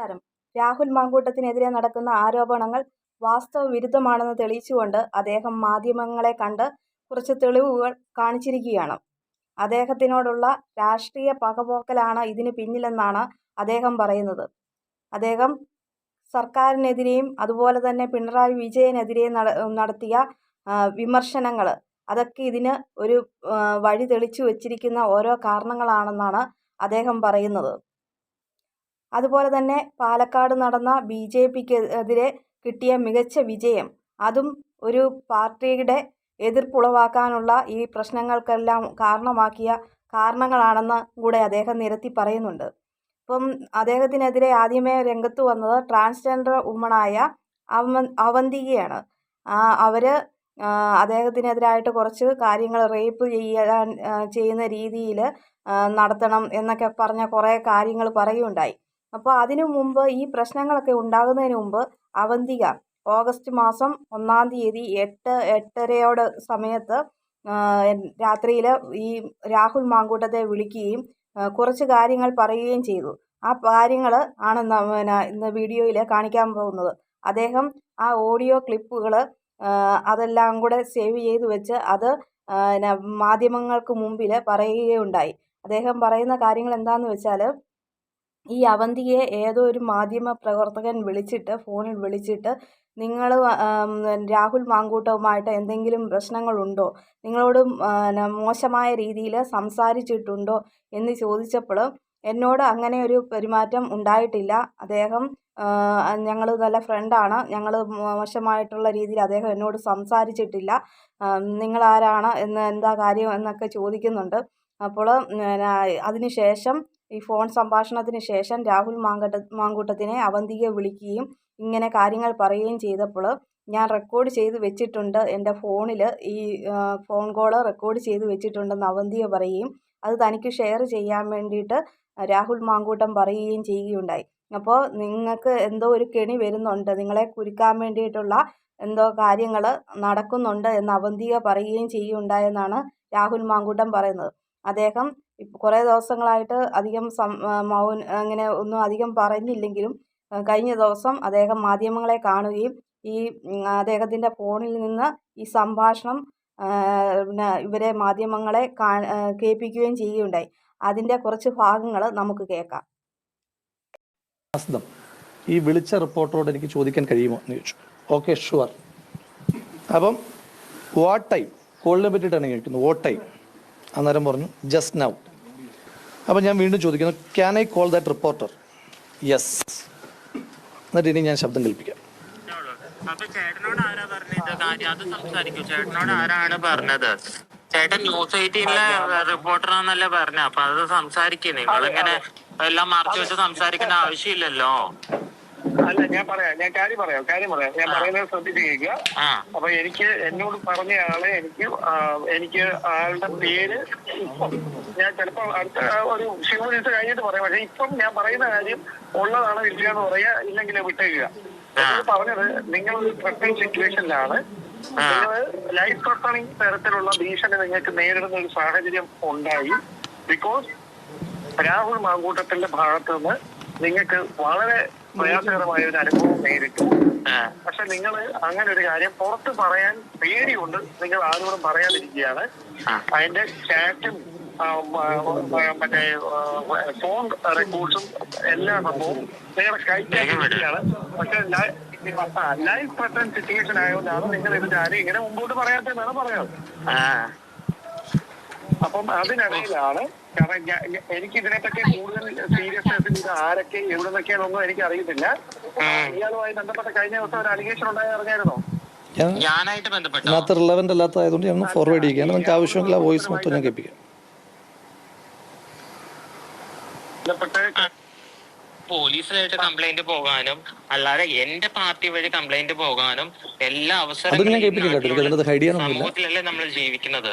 നമസ്കാരം രാഹുൽ മാങ്കൂട്ടത്തിനെതിരെ നടക്കുന്ന ആരോപണങ്ങൾ വാസ്തവ വിരുദ്ധമാണെന്ന് തെളിയിച്ചുകൊണ്ട് അദ്ദേഹം മാധ്യമങ്ങളെ കണ്ട് കുറച്ച് തെളിവുകൾ കാണിച്ചിരിക്കുകയാണ്. അദ്ദേഹത്തിനോടുള്ള രാഷ്ട്രീയ പകപോക്കലാണ് ഇതിന് പിന്നിലെന്നാണ് അദ്ദേഹം പറയുന്നത്. അദ്ദേഹം സർക്കാരിനെതിരെയും അതുപോലെ തന്നെ പിണറായി വിജയനെതിരെയും നടത്തിയ വിമർശനങ്ങൾ അതൊക്കെ ഇതിന് ഒരു വഴി തെളിച്ചു വച്ചിരിക്കുന്ന ഓരോ കാരണങ്ങളാണെന്നാണ് അദ്ദേഹം പറയുന്നത്. അതുപോലെ തന്നെ പാലക്കാട് നടന്ന ബി ജെ പിക്കെതിരെ കിട്ടിയ മികച്ച വിജയം അതും ഒരു പാർട്ടിയുടെ എതിർപ്പുളവാക്കാനുള്ള ഈ പ്രശ്നങ്ങൾക്കെല്ലാം കാരണമാക്കിയ കാരണങ്ങളാണെന്ന് കൂടെ അദ്ദേഹം നിരത്തി പറയുന്നുണ്ട്. ഇപ്പം അദ്ദേഹത്തിനെതിരെ ആദ്യമേ രംഗത്ത് വന്നത് ട്രാൻസ്ജെൻഡർ വുമണായ അവ അവന്തികയാണ്. അവർ അദ്ദേഹത്തിനെതിരായിട്ട് കുറച്ച് കാര്യങ്ങൾ റേപ്പ് ചെയ്യാൻ ചെയ്യുന്ന രീതിയിൽ നടത്തണം എന്നൊക്കെ പറഞ്ഞ കുറേ കാര്യങ്ങൾ പറയുകയുണ്ടായി. അപ്പോൾ അതിനു മുമ്പ് ഈ പ്രശ്നങ്ങളൊക്കെ ഉണ്ടാകുന്നതിന് മുമ്പ് അവന്തിക ഓഗസ്റ്റ് മാസം ഒന്നാം തീയതി എട്ട് എട്ടരയോട് സമയത്ത് രാത്രിയിൽ ഈ രാഹുൽ മാങ്കൂട്ടത്തെ വിളിക്കുകയും കുറച്ച് കാര്യങ്ങൾ പറയുകയും ചെയ്തു. ആ കാര്യങ്ങൾ ആണ് പിന്നെ ഇന്ന് വീഡിയോയിൽ കാണിക്കാൻ പോകുന്നത്. അദ്ദേഹം ആ ഓഡിയോ ക്ലിപ്പുകൾ അതെല്ലാം കൂടെ സേവ് ചെയ്തു വെച്ച് അത് മാധ്യമങ്ങൾക്ക് മുമ്പിൽ പറയുകയുണ്ടായി. അദ്ദേഹം പറയുന്ന കാര്യങ്ങൾ എന്താണെന്ന് വെച്ചാൽ ഈ അവന്തിയെ ഏതോ ഒരു മാധ്യമ പ്രവർത്തകൻ വിളിച്ചിട്ട് ഫോണിൽ വിളിച്ചിട്ട് നിങ്ങൾ രാഹുൽ മാങ്കൂട്ടവുമായിട്ട് എന്തെങ്കിലും പ്രശ്നങ്ങളുണ്ടോ? നിങ്ങളോട് മോശമായ രീതിയിൽ സംസാരിച്ചിട്ടുണ്ടോ? എന്ന് ചോദിച്ചപ്പോൾ എന്നോട് അങ്ങനെ ഒരു പെരുമാറ്റം ഉണ്ടായിട്ടില്ല. അദ്ദേഹം ഞങ്ങൾ നല്ല ഫ്രണ്ടാണ്. ഞങ്ങൾ മോശമായിട്ടുള്ള രീതിയിൽ അദ്ദേഹം എന്നോട് സംസാരിച്ചിട്ടില്ല. നിങ്ങളാരാണ്? എന്ന് എന്താ കാര്യം? എന്നൊക്കെ ചോദിക്കുന്നുണ്ട്. അപ്പോൾ അതിന് ശേഷം ഈ ഫോൺ സംഭാഷണത്തിന് ശേഷം രാഹുൽ മാങ്കട്ട മാങ്കൂട്ടത്തിനെ അവന്തിക വിളിക്കുകയും ഇങ്ങനെ കാര്യങ്ങൾ പറയുകയും ചെയ്തപ്പോൾ ഞാൻ റെക്കോർഡ് ചെയ്ത് വെച്ചിട്ടുണ്ട്. എന്റെ ഫോണിൽ ഈ ഫോൺ കോൾ റെക്കോർഡ് ചെയ്ത് വെച്ചിട്ടുണ്ടെന്ന് അവന്തിക പറയുകയും അത് തനിക്ക് ഷെയർ ചെയ്യാൻ വേണ്ടിയിട്ട് രാഹുൽ മാങ്കൂട്ടം പറയുകയും ചെയ്യുകയുണ്ടായി. അപ്പോൾ നിങ്ങൾക്ക് എന്തോ ഒരു കെണി വരുന്നുണ്ട്. നിങ്ങളെ കുരുക്കാൻ വേണ്ടിയിട്ടുള്ള എന്തോ കാര്യങ്ങൾ നടക്കുന്നുണ്ട് എന്ന് അവന്തിക പറയുകയും ചെയ്യുകയുണ്ടായെന്നാണ് രാഹുൽ മാങ്കൂട്ടം പറയുന്നത്. അദ്ദേഹം കുറേ ദിവസങ്ങളായിട്ട് അധികം സം മൗൻ അങ്ങനെ ഒന്നും അധികം പറഞ്ഞില്ലെങ്കിലും കഴിഞ്ഞ ദിവസം അദ്ദേഹം മാധ്യമങ്ങളെ കാണുകയും ഈ അദ്ദേഹത്തിന്റെ ഫോണിൽ നിന്ന് ഈ സംഭാഷണം പിന്നെ ഇവരെ മാധ്യമങ്ങളെ കാ കേൾപ്പിക്കുകയും ചെയ്യുകയുണ്ടായി. അതിന്റെ കുറച്ച് ഭാഗങ്ങൾ നമുക്ക് കേൾക്കാം. ഈ വിളിച്ച റിപ്പോർട്ടറോട് എനിക്ക് ചോദിക്കാൻ കഴിയുമോ എന്ന് ചോദിച്ചു. Okay sure. അപ്പം വാട്ട് ടൈം കോളിനെ പറ്റിയിട്ടാണ് ചോദിക്കുന്നത് വാട്ട് ടൈം അന്നേരം പറഞ്ഞു ജസ്റ്റ് നൗ അപ്പം ഞാൻ വീണ്ടും ചോദിക്കുന്നു can I call that reporter yes എന്നിട്ട് ഇനി ഞാൻ ശബ്ദം കൽപ്പിക്കാം ആരാ കാര്യം? അത് ആരാണ് പറഞ്ഞത്? ചേട്ടൻ ന്യൂസ് എയ്റ്റീനിലെ റിപ്പോർട്ടറാന്നല്ലേ പറഞ്ഞ. അപ്പൊ അത് സംസാരിക്കേ. നിങ്ങളിങ്ങനെ എല്ലാം മറച്ചു വെച്ച് സംസാരിക്കേണ്ട ആവശ്യമില്ലല്ലോ. അല്ല ഞാൻ പറയാം. ഞാൻ കാര്യം പറയാം. കാര്യം പറയാം. ഞാൻ പറയുന്നത് ശ്രദ്ധിച്ച് കേൾക്കുക അപ്പൊ എനിക്ക് എന്നോട് പറഞ്ഞ ആളെ എനിക്ക് എനിക്ക് ആളുടെ പേര് ഇപ്പം ഞാൻ ചിലപ്പോൾ അടുത്ത ഒരു ശിവ ദിവസം കഴിഞ്ഞിട്ട് പറയാം. പക്ഷെ ഇപ്പം ഞാൻ പറയുന്ന കാര്യം ഉള്ളതാണോ എന്ന് പറയാ ഇല്ലെങ്കിൽ വിട്ടേക്കുക. പറഞ്ഞത് നിങ്ങൾ ഒരു പ്രത്യേക സിറ്റുവേഷനിലാണ് ലൈഫ് ത്രട്ടണിങ് തരത്തിലുള്ള ഭീഷണി നിങ്ങൾക്ക് നേരിടുന്ന ഒരു സാഹചര്യം ഉണ്ടായി. ബിക്കോസ് രാഹുൽ മാങ്കൂട്ടത്തിന്റെ ഭാഗത്ത് നിന്ന് നിങ്ങൾക്ക് വളരെ പ്രയാസകരമായ ഒരു അനുഭവം നേരിട്ടു. പക്ഷെ നിങ്ങൾ അങ്ങനെ ഒരു കാര്യം പുറത്ത് പറയാൻ പേടിയുണ്ട്. നിങ്ങൾ ആരോടും പറയാതിരിക്കുകയാണ്. അതിന്റെ ചാറ്റും മറ്റേ ഫോൺ റെക്കോർഡ്സും എല്ലാ സംഭവവും നിങ്ങളുടെ കൈക്കാണ് പക്ഷെ ലൈഫ് പെട്ടെന്ന് സിറ്റുവേഷൻ ആയതുകൊണ്ടാണ് നിങ്ങൾ ഇത് കാര്യം ഇങ്ങനെ മുമ്പോട്ട് പറയാത്തതെന്നാണ് പറയുന്നത് ആ. അപ്പം അതിനിടയിലാണ് കാരണം എനിക്ക് ഇതിനെപ്പറ്റി കൂടുതൽ സീരിയസ് ഇത് ആരൊക്കെ എവിടെ നിന്നൊക്കെയാണെന്നൊന്നും എനിക്ക് അറിയുന്നില്ല ഇയാളുമായി ബന്ധപ്പെട്ട കഴിഞ്ഞ ദിവസം ഒരു അലിഗേഷൻ ഉണ്ടായി അറിഞ്ഞായിരുന്നോ? ഞാനായിട്ട് ബന്ധപ്പെട്ടോ? ഇതിനകത്ത് റിലവന്റ് അല്ലാത്തതായതുകൊണ്ട് ഞാൻ ഫോർവേഡ് ചെയ്യുകയാണ് നിങ്ങൾക്ക് ആവശ്യമെങ്കിൽ ആ വോയിസ് മൊത്തം ഞാൻ കേൾപ്പിക്കാം. പോലീസിലായിട്ട് കംപ്ലൈന്റ് പോകാനും അല്ലാതെ എന്റെ പാർട്ടി വഴി കംപ്ലൈന്റ് പോകാനും എല്ലാ അവസരങ്ങളും അതിനകത്ത് സമൂഹത്തിലല്ലേ നമ്മൾ ജീവിക്കുന്നത്?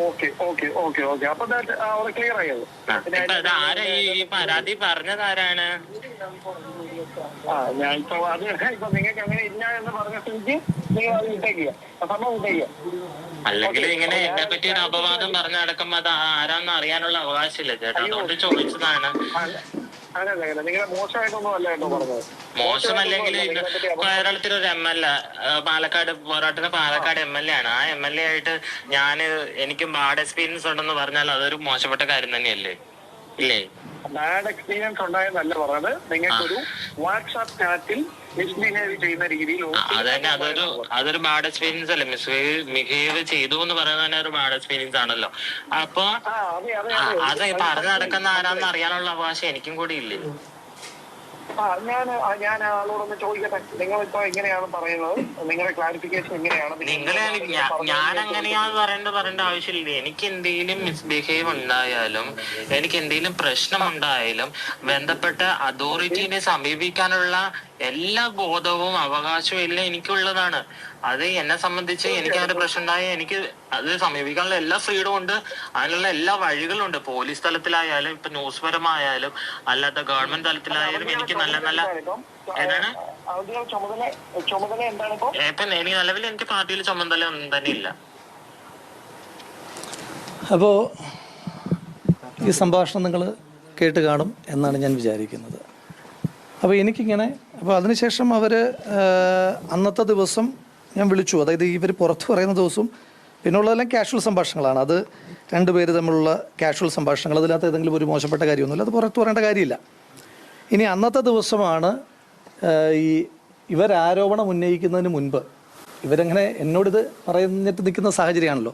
ഓക്കെ ഓക്കെ ഓക്കെ ഓക്കെ അപ്പൊ that, ആ, അവിടെ ക്ലിയർ ആയത് ആരാ ഈ പരാതി പറഞ്ഞത് ആരാണ്? ആ ഞാൻ ഇപ്പൊ അത് ഇപ്പൊ നിങ്ങൾക്ക് അങ്ങനെ ഇല്ല എന്ന് പറഞ്ഞ സ്ഥിതിക്ക് നിങ്ങൾ അത് വിട്ടേക്കുക ആ സംഭവം വിട്ടേക്കുക അല്ലെങ്കിൽ ഇങ്ങനെ എന്നെ പറ്റി ഒരു അപവാദം പറഞ്ഞടക്കം നടക്കുമ്പോ അത് ആരാന്ന് അറിയാനുള്ള അവകാശമില്ല. ചേട്ടാ അതുകൊണ്ട് ചോദിച്ചതാണ്. അല്ല നിങ്ങളെ മോശമായിട്ടൊന്നും അല്ല കേട്ടോ പറഞ്ഞത്. മോശമല്ലെങ്കിൽ. കേരളത്തിലെ ഒരു എം എൽ എ പാലക്കാട് പോരാട്ടത്തിന് പാലക്കാട് എം എൽ എ ആണ്. ആ എം എൽ എ ആയിട്ട് ഞാൻ എനിക്കും ബാഡ് എക്സ്പീരിയൻസ് ഉണ്ടെന്ന് പറഞ്ഞാൽ അതൊരു മോശപ്പെട്ട കാര്യം തന്നെയല്ലേ? ഇല്ലേ? ബാഡ് എക്സ്പീരിയൻസ് ഉണ്ടായെന്നല്ല പറഞ്ഞത് നിങ്ങൾക്കൊരു വാട്സാപ്പ് ചാറ്റിൽ മിസ്ബിഹേവ് ചെയ്യുന്ന രീതിയിൽ ആ, അത് അതൊരു അതൊരു ബാഡ് എക്സ്പീരിയൻസ് അല്ലേ? മിസ് ബിഹേവ് ചെയ്തു എന്ന് പറയുന്നത് തന്നെ ഒരു ബാഡ് എക്സ്പീരിയൻസ് ആണല്ലോ. അപ്പൊ അത് പറഞ്ഞു നടക്കുന്ന ആരാന്ന് അറിയാനുള്ള അവകാശം എനിക്കും കൂടി ഇല്ലേ? ആ ഞാൻ ആ, ഞാൻ ആളോടൊന്ന് ചോദിക്കട്ടെ. നിങ്ങളിപ്പോ എങ്ങനെയാണ് പറയുന്നത്? നിങ്ങളുടെ ക്ലാരിഫിക്കേഷൻ എങ്ങനെയാണ്? നിങ്ങൾ നിങ്ങളെ ഞാൻ അങ്ങനെയാന്ന് പറയേണ്ട പറയേണ്ട ആവശ്യമില്ല. എനിക്ക് എന്തെങ്കിലും മിസ്ബിഹേവ് ഉണ്ടായാലും എനിക്ക് എന്തെങ്കിലും പ്രശ്നം ഉണ്ടായാലും ബന്ധപ്പെട്ട അതോറിറ്റിനെ സമീപിക്കാനുള്ള എല്ലാ ബോധവും അവകാശവും എല്ലാം എനിക്കുള്ളതാണ്. അത് എന്നെ സംബന്ധിച്ച് എനിക്ക് അങ്ങനെ പ്രശ്നം ഉണ്ടായ എനിക്ക് അത് സമീപിക്കാനുള്ള എല്ലാ ഫ്രീഡം ഉണ്ട്. അതിനുള്ള എല്ലാ വഴികളും ഉണ്ട്. പോലീസ് തലത്തിലായാലും ഇപ്പൊ ന്യൂസ് പരമായാലും അല്ലാത്ത ഗവൺമെന്റ് തലത്തിലായാലും എനിക്ക് നല്ല നല്ല ഏതാണ്? ഔദ്യോഗിക ചുമതല ചുമതല എന്താണ് ഇപ്പൊ? ഇപ്പൊ എനിക്ക് നിലവിൽ എനിക്ക് പാർട്ടിയിൽ ചുമതല ഒന്നും തന്നെ ഇല്ല. അപ്പോ ഈ സംഭാഷണം നിങ്ങൾ കേട്ട് കാണും എന്നാണ് ഞാൻ വിചാരിക്കുന്നത്. അപ്പോൾ എനിക്കിങ്ങനെ അപ്പോൾ അതിനുശേഷം അവർ അന്നത്തെ ദിവസം ഞാൻ വിളിച്ചു. അതായത് ഇവർ പുറത്ത് പറയുന്ന ദിവസവും പിന്നുള്ളതെല്ലാം കാഷ്വൽ സംഭാഷണങ്ങളാണ്. അത് രണ്ടുപേര് തമ്മിലുള്ള കാഷ്വൽ സംഭാഷണങ്ങൾ. അതിനകത്ത് ഏതെങ്കിലും ഒരു മോശപ്പെട്ട കാര്യമൊന്നുമില്ല. അത് പുറത്ത് പറയേണ്ട കാര്യമില്ല. ഇനി അന്നത്തെ ദിവസമാണ് ഈ ഇവരാരോപണം ഉന്നയിക്കുന്നതിന് മുൻപ് ഇവരങ്ങനെ എന്നോടിത് പറഞ്ഞിട്ട് നിൽക്കുന്ന സാഹചര്യമാണല്ലോ.